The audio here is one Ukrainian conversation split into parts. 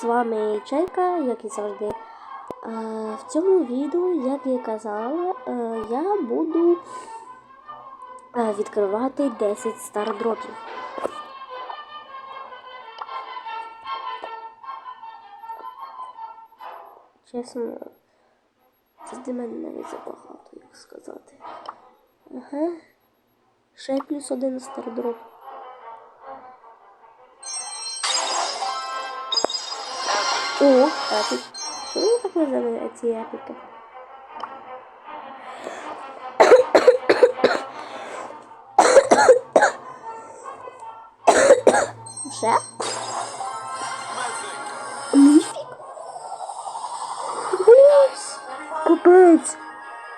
З вами Чайка, як і завжди. Е, В цьому відео, як я казала, е, я буду е, відкривати 10 стардропів. Чесно, це для мене навіть забагато, як сказати. Ага. Ще плюс один стардроп. О, епік. Що вони так називають ці епіки? Ще? Міфік? Блять! Капець!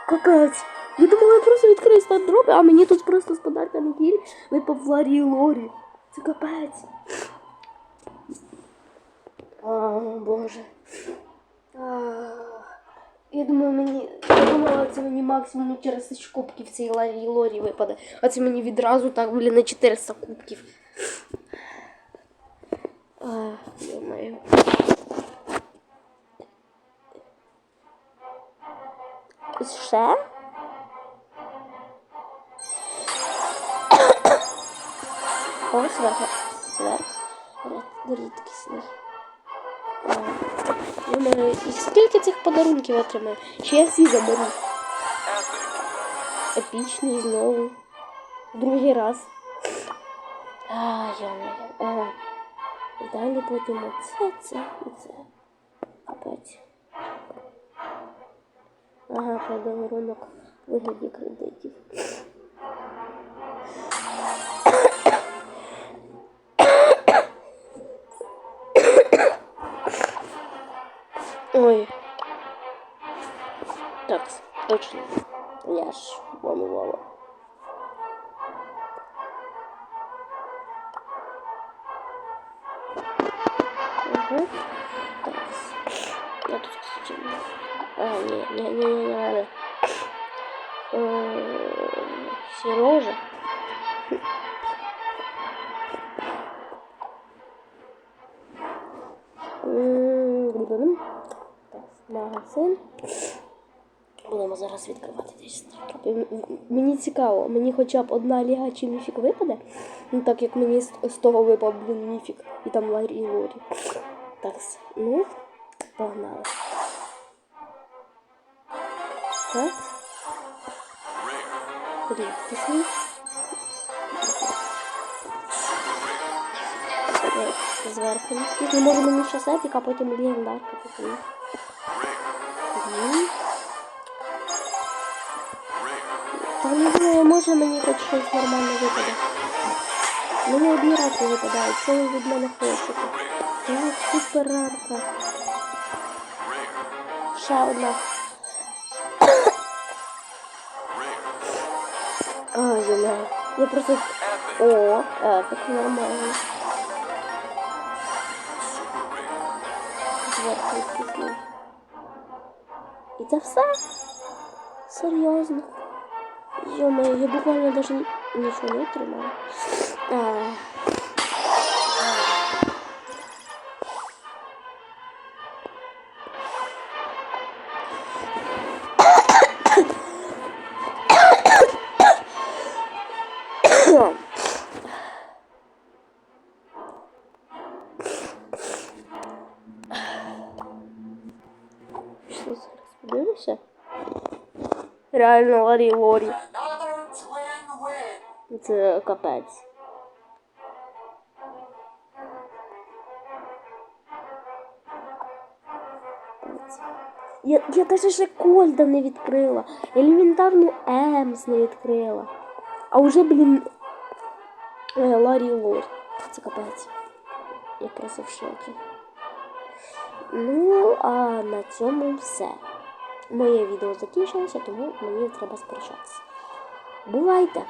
Капець! Я думала, я просто відкрию стардропи, а мені тут просто з подарка на гіль випав Ларі Лорі. Це капець. О, Боже. Я думаю, мені. Я думала, це мені максимум через тисячу кубків цей Ларі Лорі випаде. А це мені відразу так, блін, на 400 кубків. А, Йо-моє. Ще? О, зверху. Зверху. Рідкісний. А, Думаю, і скільки цих подарунків отримаю? Чи я всі заберу? Епічний знову. Другий раз. А, йо-моє. Ага. І далі потім оце, це і це. Капець. Ага, подарунок вигляді кредитів. Ой. Так, точно. Я ж планувала. Угу. Так. Я тут, кстати, А, не, не, не, не, не надо. Э, Сережа. Так, магазин. Будемо зараз відкривати десь Мені цікаво, мені хоча б одна ліга чи міфік випаде. Ну так як мені з, того випав, блін, міфік. І там Ларі і Лорі. Так, ну, погнали. Так. Рідкісний. Зверху. Ну, може мені ще сепік, а потім легендарка. Потім. може мені хоч щось нормально випаде. Мені одні раки випадають, що ви від мене хочете? Так, супер рарка. Ще одна. Ай, я Я просто... О, епик, нормально. Зверху відкисний. І це все? Серйозно? Йо-моє, я буквально даже ничего не отримала. Реально Ларі Лорі. Це капець. Я, я даже ще Кольда не відкрила. Елементарну Емс не відкрила. А вже, блін, е, Ларі Лор. Це капець. Я просто в шокі. Ну, а на цьому все. Моє відео закінчилося, тому мені треба сперечатися. Бувайте!